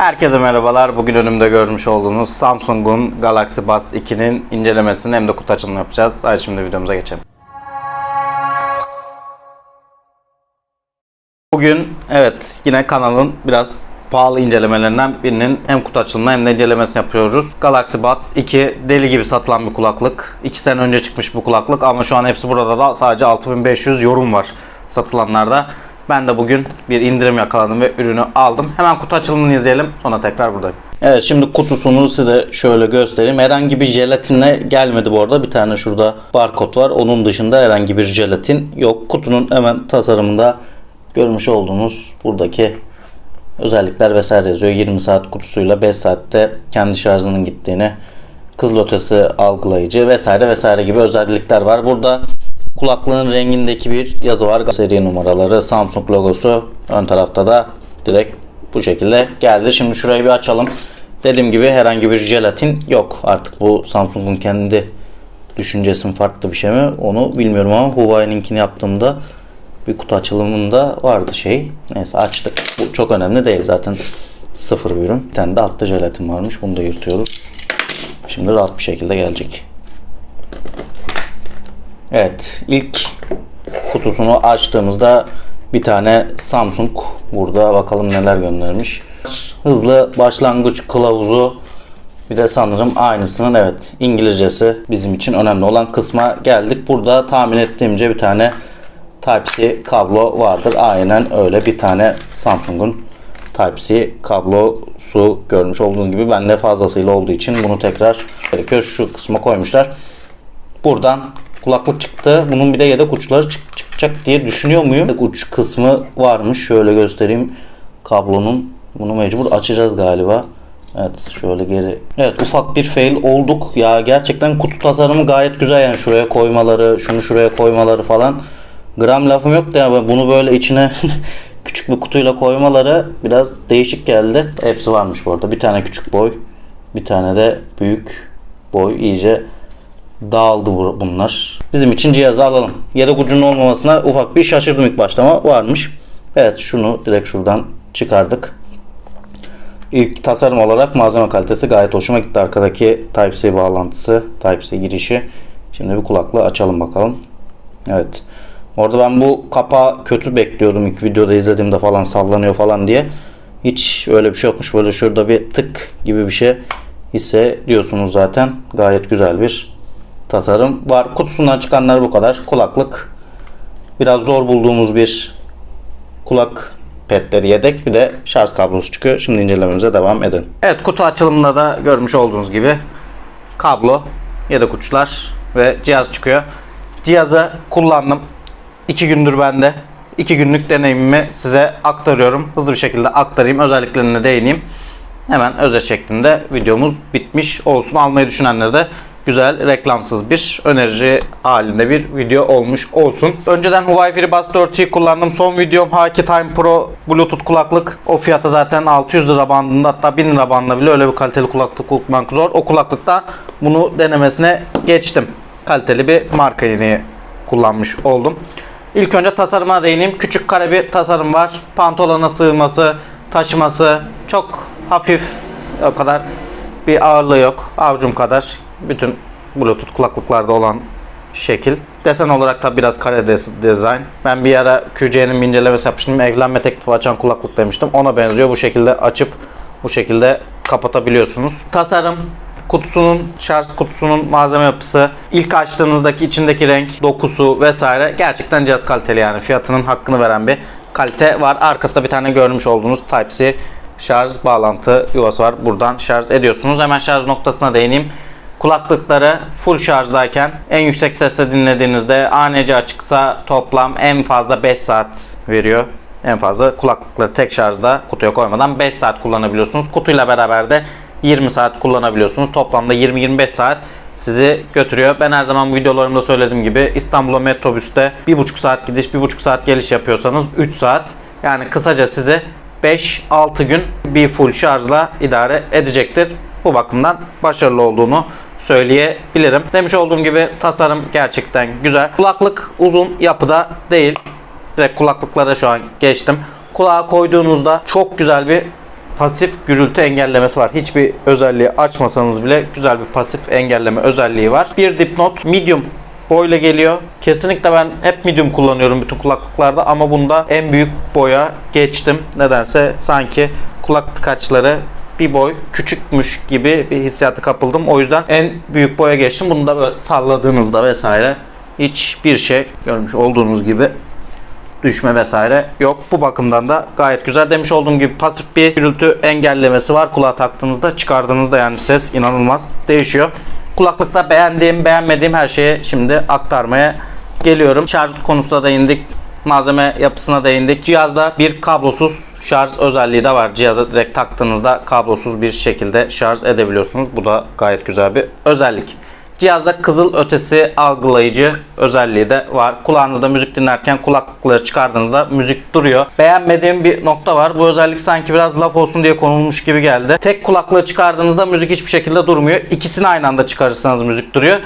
Herkese merhabalar. Bugün önümde görmüş olduğunuz Samsung'un Galaxy Buds 2'nin incelemesini hem de kutu açılımını yapacağız. Hadi şimdi videomuza geçelim. Bugün evet yine kanalın biraz pahalı incelemelerinden birinin hem kutu açılımını hem de incelemesini yapıyoruz. Galaxy Buds 2 deli gibi satılan bir kulaklık. 2 sene önce çıkmış bu kulaklık ama şu an hepsi burada da sadece 6500 yorum var satılanlarda. Ben de bugün bir indirim yakaladım ve ürünü aldım. Hemen kutu açılımını izleyelim sonra tekrar buradayım. Evet şimdi kutusunu size şöyle göstereyim. Herhangi bir jelatinle gelmedi bu arada. Bir tane şurada barkod var. Onun dışında herhangi bir jelatin yok. Kutunun hemen tasarımında görmüş olduğunuz buradaki özellikler vesaire yazıyor. 20 saat kutusuyla 5 saatte kendi şarjının gittiğini, kızılötesi algılayıcı vesaire vesaire gibi özellikler var. Burada kulaklığın rengindeki bir yazı var. Seri numaraları, Samsung logosu ön tarafta da direkt bu şekilde geldi. Şimdi şurayı bir açalım. Dediğim gibi herhangi bir jelatin yok. Artık bu Samsung'un kendi düşüncesi farklı bir şey mi onu bilmiyorum ama Huawei'ninkini yaptığımda bir kutu açılımında vardı şey. Neyse açtık. Bu çok önemli değil zaten sıfır bir ürün. Bir tane de altta jelatin varmış. Bunu da yırtıyoruz. Şimdi rahat bir şekilde gelecek. Evet ilk kutusunu açtığımızda bir tane Samsung burada bakalım neler göndermiş. Hızlı başlangıç kılavuzu bir de sanırım aynısının evet İngilizcesi bizim için önemli olan kısma geldik. Burada tahmin ettiğimce bir tane Type-C kablo vardır. Aynen öyle bir tane Samsung'un Type-C kablosu görmüş olduğunuz gibi bende fazlasıyla olduğu için bunu tekrar gerekiyor. Şu kısma koymuşlar. Buradan kulaklık çıktı. Bunun bir de yedek uçları çık- çıkacak diye düşünüyor muyum? Yedek uç kısmı varmış. Şöyle göstereyim kablonun. Bunu mecbur açacağız galiba. Evet şöyle geri. Evet ufak bir fail olduk. Ya gerçekten kutu tasarımı gayet güzel yani şuraya koymaları, şunu şuraya koymaları falan. Gram lafım yok da ya bunu böyle içine küçük bir kutuyla koymaları biraz değişik geldi. Hepsi varmış bu arada. Bir tane küçük boy, bir tane de büyük boy iyice dağıldı bu- bunlar. Bizim için cihazı alalım. Yedek ucunun olmamasına ufak bir şaşırdım ilk başta ama varmış. Evet şunu direkt şuradan çıkardık. İlk tasarım olarak malzeme kalitesi gayet hoşuma gitti. Arkadaki Type-C bağlantısı, Type-C girişi. Şimdi bir kulaklığı açalım bakalım. Evet. Orada ben bu kapağı kötü bekliyordum ilk videoda izlediğimde falan sallanıyor falan diye. Hiç öyle bir şey yokmuş. Böyle şurada bir tık gibi bir şey hissediyorsunuz zaten. Gayet güzel bir tasarım var. Kutusundan çıkanlar bu kadar. Kulaklık biraz zor bulduğumuz bir kulak petleri yedek bir de şarj kablosu çıkıyor. Şimdi incelememize devam edelim. Evet kutu açılımında da görmüş olduğunuz gibi kablo, yedek uçlar ve cihaz çıkıyor. Cihazı kullandım. 2 gündür bende. 2 günlük deneyimimi size aktarıyorum. Hızlı bir şekilde aktarayım. Özelliklerine değineyim. Hemen özet şeklinde videomuz bitmiş olsun. Almayı düşünenlere de güzel reklamsız bir önerici halinde bir video olmuş olsun. Önceden Huawei FreeBuds 4'yi kullandım. Son videom Haki Time Pro Bluetooth kulaklık. O fiyata zaten 600 lira bandında hatta 1000 lira bandında bile öyle bir kaliteli kulaklık bulmak zor. O kulaklıkta bunu denemesine geçtim. Kaliteli bir marka yeni kullanmış oldum. İlk önce tasarıma değineyim. Küçük kare bir tasarım var. Pantolona sığması, taşıması çok hafif. O kadar bir ağırlığı yok. Avucum kadar. Bütün Bluetooth kulaklıklarda olan şekil. Desen olarak da biraz kare des- dizayn. Ben bir ara QC'nin incelemesi yapmıştım. Evlenme teklifi açan kulaklık demiştim. Ona benziyor. Bu şekilde açıp bu şekilde kapatabiliyorsunuz. Tasarım kutusunun, şarj kutusunun malzeme yapısı, ilk açtığınızdaki içindeki renk, dokusu vesaire gerçekten cihaz kaliteli yani. Fiyatının hakkını veren bir kalite var. Arkasında bir tane görmüş olduğunuz Type-C şarj bağlantı yuvası var. Buradan şarj ediyorsunuz. Hemen şarj noktasına değineyim. Kulaklıkları full şarjdayken en yüksek sesle dinlediğinizde ANC açıksa toplam en fazla 5 saat veriyor. En fazla kulaklıkları tek şarjda kutuya koymadan 5 saat kullanabiliyorsunuz. Kutuyla beraber de 20 saat kullanabiliyorsunuz. Toplamda 20-25 saat sizi götürüyor. Ben her zaman videolarımda söylediğim gibi İstanbul'a metrobüste 1,5 saat gidiş 1,5 saat geliş yapıyorsanız 3 saat yani kısaca sizi 5-6 gün bir full şarjla idare edecektir. Bu bakımdan başarılı olduğunu söyleyebilirim. Demiş olduğum gibi tasarım gerçekten güzel. Kulaklık uzun yapıda değil. Direkt kulaklıklara şu an geçtim. Kulağa koyduğunuzda çok güzel bir pasif gürültü engellemesi var. Hiçbir özelliği açmasanız bile güzel bir pasif engelleme özelliği var. Bir dipnot medium boyla geliyor. Kesinlikle ben hep medium kullanıyorum bütün kulaklıklarda ama bunda en büyük boya geçtim. Nedense sanki kulak tıkaçları bir boy küçükmüş gibi bir hissiyata kapıldım. O yüzden en büyük boya geçtim. Bunu da böyle salladığınızda vesaire hiçbir şey görmüş olduğunuz gibi düşme vesaire yok. Bu bakımdan da gayet güzel. Demiş olduğum gibi pasif bir gürültü engellemesi var. Kulağa taktığınızda çıkardığınızda yani ses inanılmaz değişiyor. Kulaklıkta beğendiğim beğenmediğim her şeye şimdi aktarmaya geliyorum. Şarj konusuna değindik. Malzeme yapısına değindik. Cihazda bir kablosuz şarj özelliği de var. Cihaza direkt taktığınızda kablosuz bir şekilde şarj edebiliyorsunuz. Bu da gayet güzel bir özellik. Cihazda kızıl ötesi algılayıcı özelliği de var. Kulağınızda müzik dinlerken kulaklıkları çıkardığınızda müzik duruyor. Beğenmediğim bir nokta var. Bu özellik sanki biraz laf olsun diye konulmuş gibi geldi. Tek kulaklığı çıkardığınızda müzik hiçbir şekilde durmuyor. İkisini aynı anda çıkarırsanız müzik duruyor.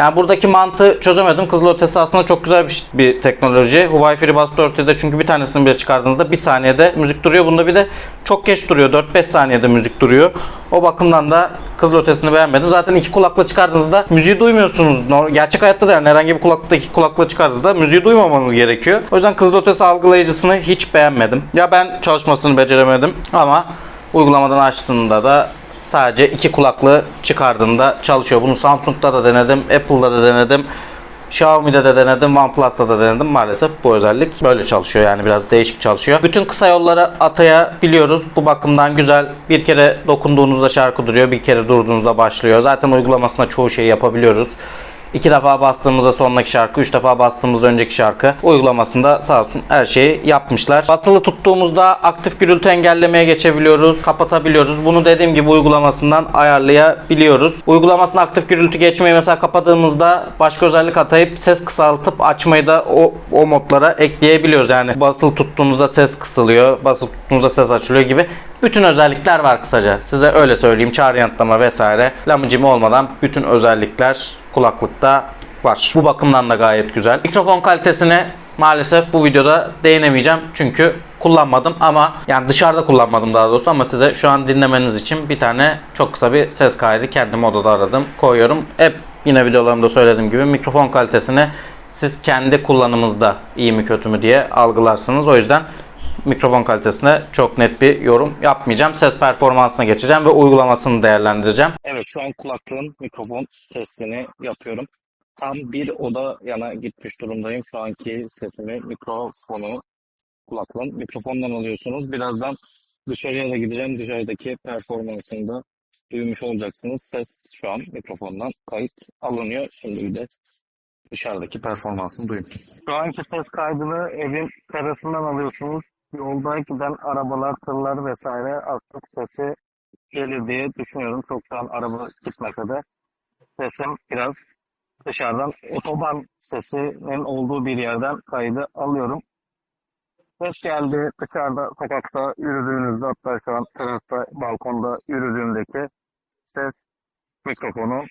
Yani buradaki mantığı çözemedim. Kızıl ötesi aslında çok güzel bir, bir teknoloji. Huawei FreeBuds 4'te çünkü bir tanesini bile çıkardığınızda bir saniyede müzik duruyor. Bunda bir de çok geç duruyor. 4-5 saniyede müzik duruyor. O bakımdan da kızıl ötesini beğenmedim. Zaten iki kulakla çıkardığınızda müziği duymuyorsunuz. Gerçek hayatta da yani herhangi bir kulaklıkta iki kulakla çıkardığınızda müziği duymamanız gerekiyor. O yüzden kızıl ötesi algılayıcısını hiç beğenmedim. Ya ben çalışmasını beceremedim ama uygulamadan açtığında da sadece iki kulaklığı çıkardığında çalışıyor. Bunu Samsung'da da denedim, Apple'da da denedim. Xiaomi'de de denedim, OnePlus'ta da denedim. Maalesef bu özellik böyle çalışıyor yani biraz değişik çalışıyor. Bütün kısa yolları atayabiliyoruz. Bu bakımdan güzel. Bir kere dokunduğunuzda şarkı duruyor, bir kere durduğunuzda başlıyor. Zaten uygulamasında çoğu şeyi yapabiliyoruz. İki defa bastığımızda sonraki şarkı, üç defa bastığımızda önceki şarkı. Uygulamasında sağ olsun her şeyi yapmışlar. Basılı tuttuğumuzda aktif gürültü engellemeye geçebiliyoruz, kapatabiliyoruz. Bunu dediğim gibi uygulamasından ayarlayabiliyoruz. Uygulamasına aktif gürültü geçmeyi mesela kapadığımızda başka özellik atayıp ses kısaltıp açmayı da o, o modlara ekleyebiliyoruz. Yani basılı tuttuğunuzda ses kısılıyor, basılı tuttuğunuzda ses açılıyor gibi. Bütün özellikler var kısaca. Size öyle söyleyeyim. Çağrı yanıtlama vesaire. Lamıcımı olmadan bütün özellikler kulaklıkta var. Bu bakımdan da gayet güzel. Mikrofon kalitesine maalesef bu videoda değinemeyeceğim. Çünkü kullanmadım ama yani dışarıda kullanmadım daha doğrusu ama size şu an dinlemeniz için bir tane çok kısa bir ses kaydı kendim odada aradım koyuyorum. Hep yine videolarımda söylediğim gibi mikrofon kalitesini siz kendi kullanımınızda iyi mi kötü mü diye algılarsınız. O yüzden mikrofon kalitesine çok net bir yorum yapmayacağım. Ses performansına geçeceğim ve uygulamasını değerlendireceğim. Evet şu an kulaklığın mikrofon testini yapıyorum. Tam bir oda yana gitmiş durumdayım. Şu anki sesimi mikrofonu kulaklığın mikrofondan alıyorsunuz. Birazdan dışarıya da gideceğim. Dışarıdaki performansını da duymuş olacaksınız. Ses şu an mikrofondan kayıt alınıyor. Şimdi bir de dışarıdaki performansını duyun. Şu anki ses kaydını evin terasından alıyorsunuz. Yolda giden arabalar, tırlar vesaire artık sesi gelir diye düşünüyorum. Çok şu an araba gitmese de sesim biraz dışarıdan otoban sesinin olduğu bir yerden kaydı alıyorum. Ses geldi dışarıda sokakta yürüdüğünüzde hatta şu an terasta balkonda yürüdüğümdeki ses mikrofonu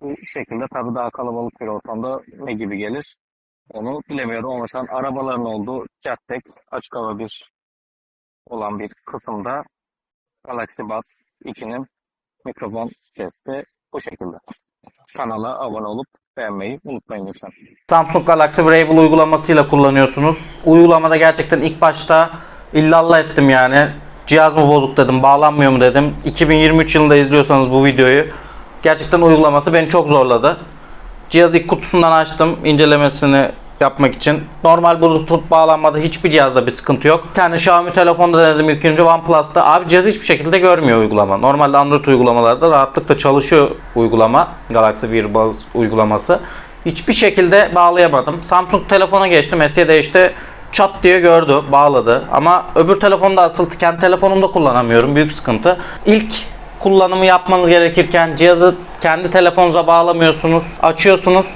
bu şekilde tabii daha kalabalık bir ortamda ne gibi gelir onu bilemiyorum ama şu an arabaların olduğu cadde açık hava bir olan bir kısımda Galaxy Buds 2'nin mikrofon testi bu şekilde. Kanala abone olup beğenmeyi unutmayın lütfen. Samsung Galaxy Wearable uygulamasıyla kullanıyorsunuz. Uygulamada gerçekten ilk başta illallah ettim yani. Cihaz mı bozuk dedim, bağlanmıyor mu dedim. 2023 yılında izliyorsanız bu videoyu gerçekten uygulaması beni çok zorladı. Cihazı ilk kutusundan açtım incelemesini yapmak için. Normal Bluetooth bağlanmada hiçbir cihazda bir sıkıntı yok. Bir tane Xiaomi telefonda denedim ilk önce OnePlus'ta. Abi cihazı hiçbir şekilde görmüyor uygulama. Normalde Android uygulamalarda rahatlıkla çalışıyor uygulama. Galaxy Wearables uygulaması. Hiçbir şekilde bağlayamadım. Samsung telefona geçtim. S7'de işte çat diye gördü, bağladı. Ama öbür telefonda asıl kendi telefonumda kullanamıyorum. Büyük sıkıntı. İlk kullanımı yapmanız gerekirken cihazı kendi telefonunuza bağlamıyorsunuz. Açıyorsunuz.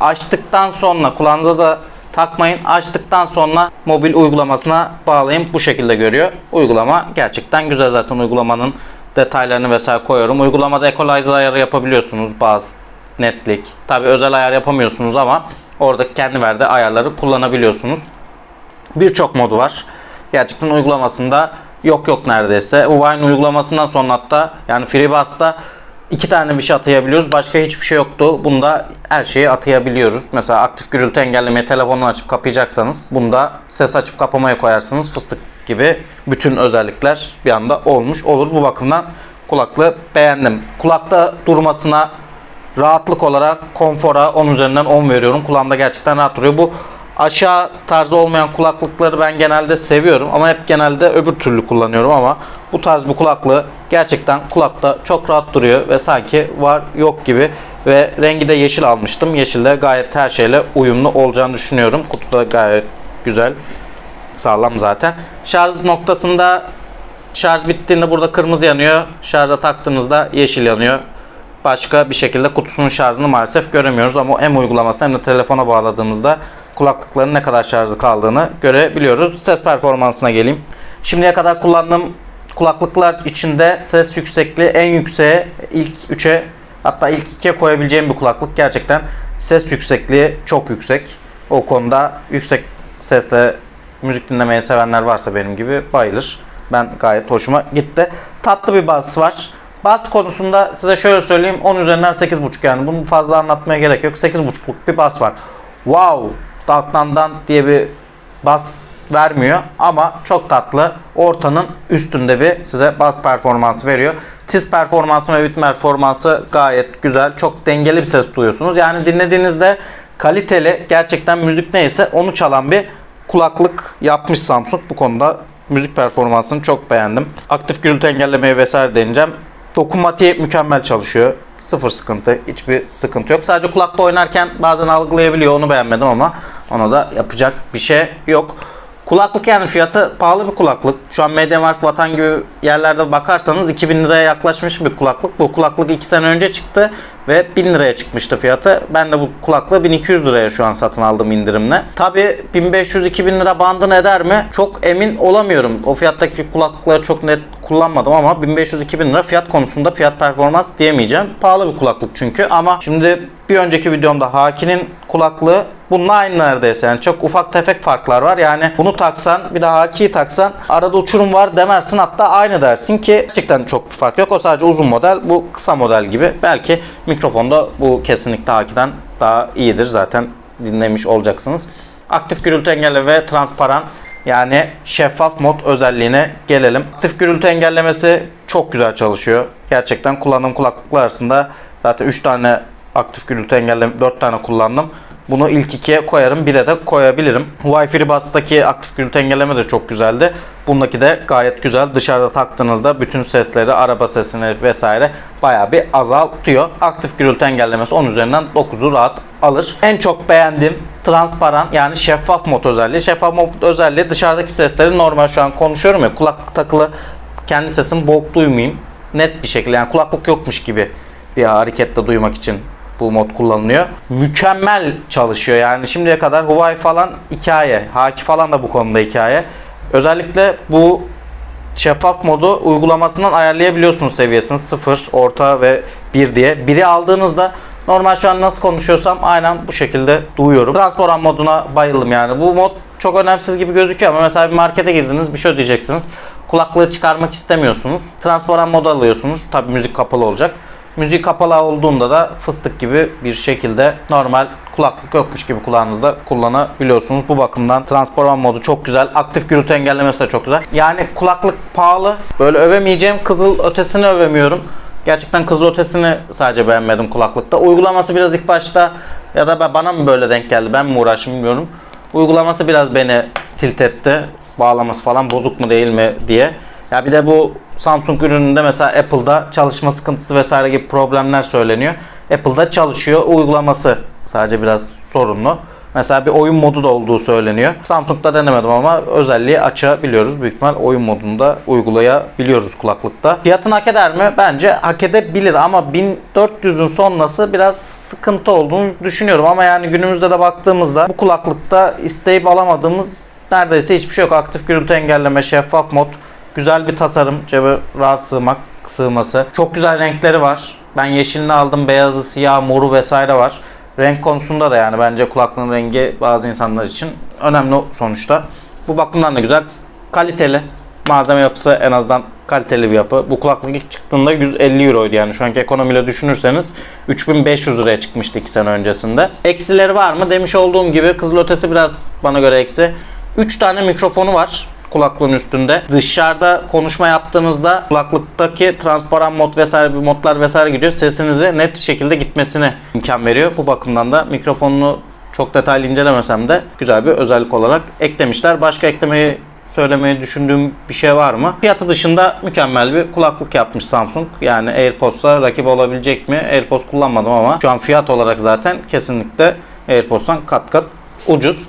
Açtıktan sonra kulağınıza da takmayın. Açtıktan sonra mobil uygulamasına bağlayın. Bu şekilde görüyor. Uygulama gerçekten güzel zaten uygulamanın detaylarını vesaire koyuyorum. Uygulamada equalizer ayarı yapabiliyorsunuz. Bazı netlik. Tabi özel ayar yapamıyorsunuz ama oradaki kendi verdiği ayarları kullanabiliyorsunuz. Birçok modu var. Gerçekten uygulamasında yok yok neredeyse. Wine uygulamasından sonra hatta yani FreeBuds'ta iki tane bir şey atayabiliyoruz. Başka hiçbir şey yoktu. Bunda her şeyi atayabiliyoruz. Mesela aktif gürültü engellemeyi telefonunu açıp kapayacaksanız bunda ses açıp kapamaya koyarsınız. Fıstık gibi bütün özellikler bir anda olmuş olur. Bu bakımdan kulaklığı beğendim. Kulakta durmasına rahatlık olarak konfora 10 üzerinden 10 veriyorum. Kulağımda gerçekten rahat duruyor. Bu aşağı tarzı olmayan kulaklıkları ben genelde seviyorum ama hep genelde öbür türlü kullanıyorum ama bu tarz bir kulaklığı gerçekten kulakta çok rahat duruyor ve sanki var yok gibi ve rengi de yeşil almıştım. Yeşilde gayet her şeyle uyumlu olacağını düşünüyorum. Kutu da gayet güzel. Sağlam zaten. Şarj noktasında şarj bittiğinde burada kırmızı yanıyor. Şarja taktığınızda yeşil yanıyor. Başka bir şekilde kutusunun şarjını maalesef göremiyoruz ama hem uygulamasını hem de telefona bağladığımızda kulaklıkların ne kadar şarjı kaldığını görebiliyoruz. Ses performansına geleyim. Şimdiye kadar kullandığım kulaklıklar içinde ses yüksekliği en yükseğe ilk 3'e hatta ilk 2'ye koyabileceğim bir kulaklık. Gerçekten ses yüksekliği çok yüksek. O konuda yüksek sesle müzik dinlemeyi sevenler varsa benim gibi bayılır. Ben gayet hoşuma gitti. Tatlı bir bas var. Bas konusunda size şöyle söyleyeyim 10 üzerinden 8.5 yani bunu fazla anlatmaya gerek yok. 8.5'luk bir bas var. Wow! Daltman'dan diye bir bas vermiyor ama çok tatlı. Ortanın üstünde bir size bas performansı veriyor. Tiz performansı ve bit performansı gayet güzel. Çok dengeli bir ses duyuyorsunuz. Yani dinlediğinizde kaliteli gerçekten müzik neyse onu çalan bir kulaklık yapmış Samsung. Bu konuda müzik performansını çok beğendim. Aktif gürültü engellemeyi vesaire deneyeceğim. Dokunmatiği mükemmel çalışıyor. Sıfır sıkıntı, hiçbir sıkıntı yok. Sadece kulakta oynarken bazen algılayabiliyor. Onu beğenmedim ama ona da yapacak bir şey yok. Kulaklık yani fiyatı pahalı bir kulaklık. Şu an MediaMarkt, Vatan gibi yerlerde bakarsanız 2000 liraya yaklaşmış bir kulaklık. Bu kulaklık 2 sene önce çıktı ve 1000 liraya çıkmıştı fiyatı. Ben de bu kulaklığı 1200 liraya şu an satın aldım indirimle. Tabi 1500-2000 lira bandını eder mi? Çok emin olamıyorum. O fiyattaki kulaklıkları çok net kullanmadım ama 1500-2000 lira fiyat konusunda fiyat performans diyemeyeceğim. Pahalı bir kulaklık çünkü ama şimdi bir önceki videomda Haki'nin kulaklığı bununla aynı neredeyse. Yani çok ufak tefek farklar var. Yani bunu taksan bir de Haki'yi taksan arada uçurum var demezsin hatta aynı dersin ki gerçekten çok bir fark yok. O sadece uzun model bu kısa model gibi. Belki mikrofonda bu kesinlikle Haki'den daha iyidir zaten dinlemiş olacaksınız. Aktif gürültü engelleme ve transparan yani şeffaf mod özelliğine gelelim. Aktif gürültü engellemesi çok güzel çalışıyor. Gerçekten kullandığım kulaklıklar arasında zaten 3 tane aktif gürültü engelleme 4 tane kullandım. Bunu ilk ikiye koyarım. Bire de koyabilirim. Wi-Fi Buds'taki aktif gürültü engelleme de çok güzeldi. Bundaki de gayet güzel. Dışarıda taktığınızda bütün sesleri, araba sesini vesaire bayağı bir azaltıyor. Aktif gürültü engellemesi 10 üzerinden 9'u rahat alır. En çok beğendiğim transparan yani şeffaf mod özelliği. Şeffaf mod özelliği dışarıdaki sesleri normal şu an konuşuyorum ya kulaklık takılı kendi sesimi boğuk duymayayım. Net bir şekilde yani kulaklık yokmuş gibi bir harekette duymak için bu mod kullanılıyor. Mükemmel çalışıyor yani şimdiye kadar Huawei falan hikaye. Haki falan da bu konuda hikaye. Özellikle bu şeffaf modu uygulamasından ayarlayabiliyorsunuz seviyesini 0, orta ve 1 diye. Biri aldığınızda normal şu an nasıl konuşuyorsam aynen bu şekilde duyuyorum. Transparan moduna bayıldım yani. Bu mod çok önemsiz gibi gözüküyor ama mesela bir markete girdiniz bir şey ödeyeceksiniz. Kulaklığı çıkarmak istemiyorsunuz. Transparan modu alıyorsunuz. Tabi müzik kapalı olacak. Müzik kapalı olduğunda da fıstık gibi bir şekilde normal kulaklık yokmuş gibi kulağınızda kullanabiliyorsunuz. Bu bakımdan transparan modu çok güzel. Aktif gürültü engellemesi de çok güzel. Yani kulaklık pahalı. Böyle övemeyeceğim. Kızıl ötesini övemiyorum. Gerçekten kızıl ötesini sadece beğenmedim kulaklıkta. Uygulaması biraz ilk başta ya da bana mı böyle denk geldi ben mi uğraştım bilmiyorum. Uygulaması biraz beni tilt etti. Bağlaması falan bozuk mu değil mi diye. Ya bir de bu Samsung ürününde mesela Apple'da çalışma sıkıntısı vesaire gibi problemler söyleniyor. Apple'da çalışıyor. Uygulaması sadece biraz sorunlu. Mesela bir oyun modu da olduğu söyleniyor. Samsung'da denemedim ama özelliği açabiliyoruz. Büyük ihtimal oyun modunda uygulayabiliyoruz kulaklıkta. Fiyatını hak eder mi? Bence hak edebilir ama 1400'ün sonrası biraz sıkıntı olduğunu düşünüyorum. Ama yani günümüzde de baktığımızda bu kulaklıkta isteyip alamadığımız neredeyse hiçbir şey yok. Aktif gürültü engelleme, şeffaf mod, güzel bir tasarım, cebe rahat sığmak, sığması. Çok güzel renkleri var. Ben yeşilini aldım, beyazı, siyah, moru vesaire var. Renk konusunda da yani bence kulaklığın rengi bazı insanlar için önemli sonuçta. Bu bakımdan da güzel. Kaliteli. Malzeme yapısı en azından kaliteli bir yapı. Bu kulaklık ilk çıktığında 150 euroydu yani şu anki ekonomiyle düşünürseniz 3500 liraya çıkmıştı 2 sene öncesinde. Eksileri var mı? Demiş olduğum gibi kızılötesi biraz bana göre eksi. 3 tane mikrofonu var kulaklığın üstünde. Dışarıda konuşma yaptığınızda kulaklıktaki transparan mod vesaire bir modlar vesaire gidiyor. Sesinize net şekilde gitmesine imkan veriyor. Bu bakımdan da mikrofonunu çok detaylı incelemesem de güzel bir özellik olarak eklemişler. Başka eklemeyi söylemeyi düşündüğüm bir şey var mı? Fiyatı dışında mükemmel bir kulaklık yapmış Samsung. Yani AirPods'la rakip olabilecek mi? AirPods kullanmadım ama şu an fiyat olarak zaten kesinlikle AirPods'tan kat kat ucuz.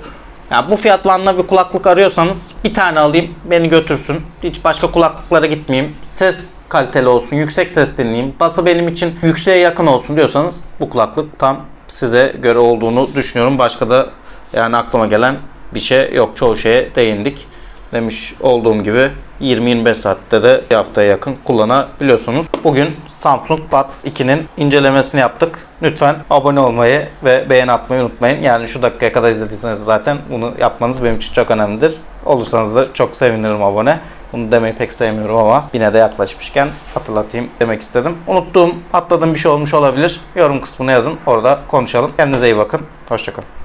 Ya bu fiyat bandına bir kulaklık arıyorsanız bir tane alayım beni götürsün. Hiç başka kulaklıklara gitmeyeyim. Ses kaliteli olsun, yüksek ses dinleyeyim. Bası benim için yükseğe yakın olsun diyorsanız bu kulaklık tam size göre olduğunu düşünüyorum. Başka da yani aklıma gelen bir şey yok. Çoğu şeye değindik. Demiş olduğum gibi 20-25 saatte de bir haftaya yakın kullanabiliyorsunuz. Bugün Samsung Buds 2'nin incelemesini yaptık. Lütfen abone olmayı ve beğeni atmayı unutmayın. Yani şu dakikaya kadar izlediyseniz zaten bunu yapmanız benim için çok önemlidir. Olursanız da çok sevinirim abone. Bunu demeyi pek sevmiyorum ama yine de yaklaşmışken hatırlatayım demek istedim. Unuttuğum, atladığım bir şey olmuş olabilir. Yorum kısmına yazın. Orada konuşalım. Kendinize iyi bakın. Hoşçakalın.